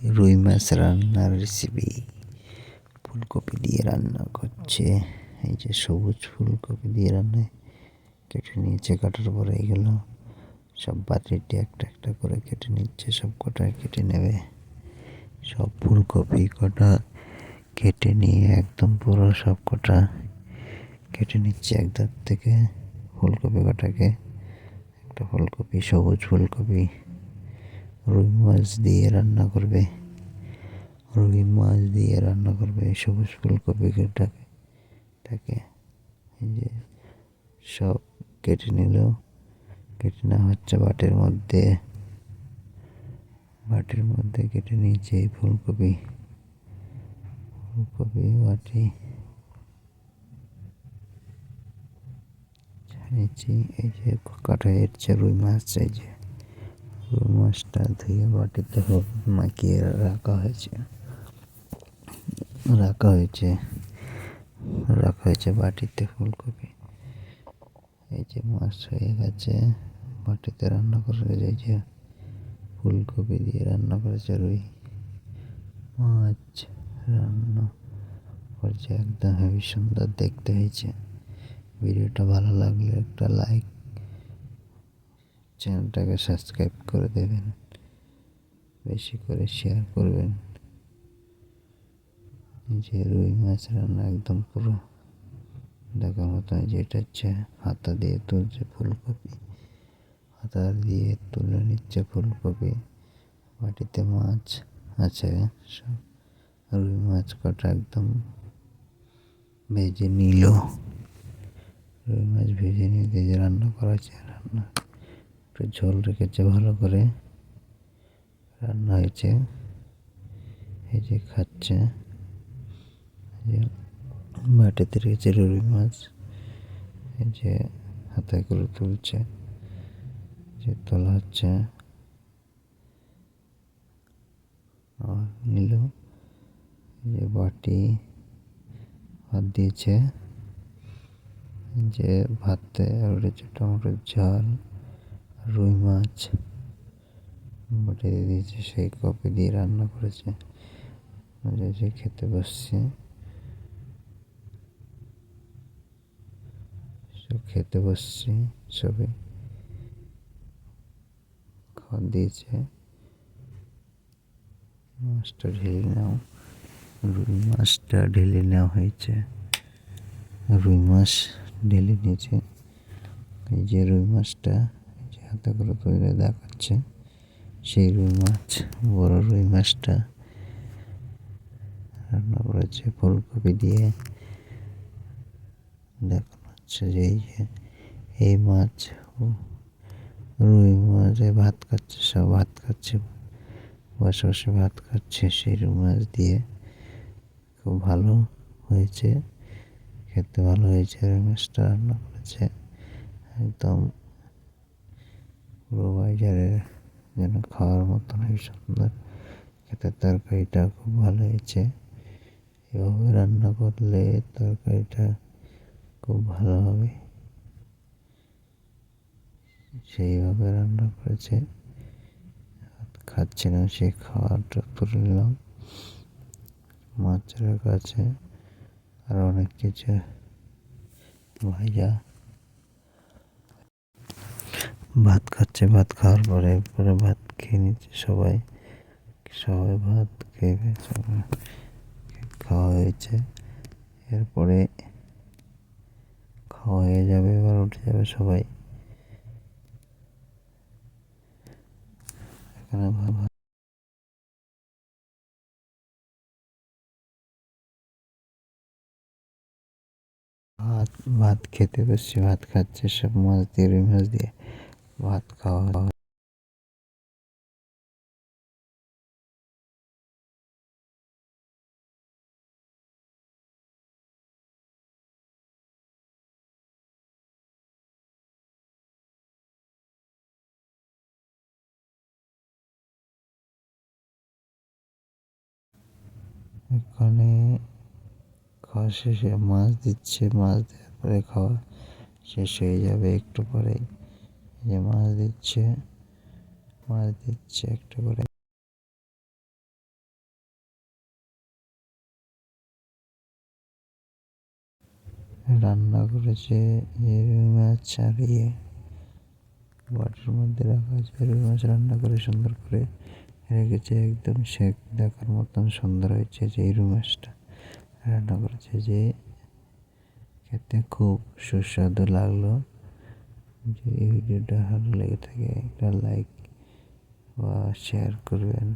রুই মাছ রান্নার রেসিপি ফুলকপি দিয়ে রান্না করছে। এই যে সবুজ ফুলকপি দিয়ে রান্না কেটে নিয়েছে, কাটার পরে এইগুলো সব বাটিতে একটা একটা করে কেটে নিচ্ছে, সব কটা কেটে নেবে। সব ফুলকপি কটা কেটে নিয়ে একদম পুরো সব কটা কেটে নিচ্ছে এক ধার থেকে। ফুলকপি কটাকে একটা ফুলকপি, সবুজ ফুলকপি রুই মাছ দিয়ে রান্না করবে। রুই মাছ দিয়ে রান্না করবে, সবুজ ফুলকপিটাকে তাকে যে সব কেটে নিল। কেটে নেওয়া হচ্ছে বাটির মধ্যে। বাটির মধ্যে কেটে নিয়েছে এই ফুলকপি। ফুলকপি, বাটি এই যে কাটা এসছে রুই মাছ, এই যে মাছটা ধুয়ে বাটিতে মাখিয়ে রাখা হয়েছে। রাখা হয়েছে। রাখা হয়েছে বাটিতে ফুলকপি। এই যে মাছ হয়ে গেছে, বাটিতে রান্না করে এই ফুলকপি দিয়ে রান্না করেছে রুই। মাছ রান্না করেছে একদম হেবি সুন্দর দেখতে হয়েছে। ভিডিওটা ভালো লাগলে একটা লাইক চ্যানেলটাকে সাবস্ক্রাইব করে দেবেন। বেশি করে শেয়ার করবেন। যে রুই মাছ রান্না একদম পুরো। দেখার মতো যেটা হচ্ছে হাতা দিয়ে তুলছে ফুলকপি। হাতা দিয়ে তুলে নিচ্ছে ফুলকপি। মাটিতে মাছ আছে, সব রুই মাছ কটা একদম ভেজে নিল। রুই মাছ ভেজে নিয়ে রান্না করা হয়েছে রান্না। একটু ঝোল রেখেছে ভালো করে। রান্না হয়েছে। এই যে খাচ্ছে। মাটিতে রেখেছে রুই মাছ। এই যে হাতায় করে তুলছে। যে তোলা হচ্ছে। আর নিল। যে বাটি ভাত দিয়েছে। যে ভাতে রয়েছে টমেটোর ঝাল। রুই মাছ, বাটি দিয়ে দিয়েছে, সেই কপি দিয়ে রান্না করেছে। যে খেতে বসছে, সব খেতে বসছে সবাই খাবার দিয়েছে। মাছটা ঢেলে নাও, রুই মাছটা ঢেলে নেওয়া হয়েছে। রুই মাছ ঢেলে নিয়েছে। এই যে রুই মাছটা হাতে করে তৈরি দেখাচ্ছে। সেই রুই মাছ, বড় রুই মাছটা। রান্না করেছে ফুলকপি দিয়ে দেখানো হচ্ছে যে এই যে, এই মাছ রুই মাছে ভাত খাচ্ছে, সব ভাত খাচ্ছে। বসে বসে ভাত খাচ্ছে সেই রুই মাছ দিয়ে। খুব ভালো হয়েছে। খেতে ভালো হয়েছে রুই মাছটা, রান্না করেছে। একদম পুরো বাজারের যেন খাওয়ার মতন সুন্দর খেতে তরকারিটা খুব ভালো হয়েছে। এভাবে রান্না করলে তরকারিটা খুব ভালো হবে। সেইভাবে রান্না করেছে। খাচ্ছে না, সে খাওয়াটা তুলে নিলাম। মাছের কাছে আর অনেক কিছু ভাইয়া ভাত খাচ্ছে, ভাত খাওয়ার পরে পরে ভাত খেয়ে নিচ্ছে সবাই। সবাই ভাত খেয়ে সবাই খাওয়া হয়েছে। এরপরে খাওয়া হয়ে যাবে, এবার উঠে যাবে সবাই। এখানে ভাত ভাত খেতে বসছি, ভাত খাচ্ছে সব মাছ দিয়ে, রুই মাছ দিয়ে। ভাত খাওয়া এখানে খাওয়া শেষে মাছ দিচ্ছে, মাছ দেওয়ার পরে খাওয়া শেষ হয়ে যাবে একটু পরেই। যে মাছ দিচ্ছে মাছ দিচ্ছে একটা করে। রান্না করেছে রুই মাছ ছাড়িয়ে। বাটির মধ্যে রাখা আছে, রুই মাছ রান্না করে সুন্দর করে রেখেছে, একদম শেক দেখার মতন সুন্দর হয়েছে যে রুই মাছটা রান্না করেছে যে খেতে খুব সুস্বাদু লাগল। যদি এই ভিডিওটা ভালো লেগে থাকে একটা লাইক বা শেয়ার করবেন।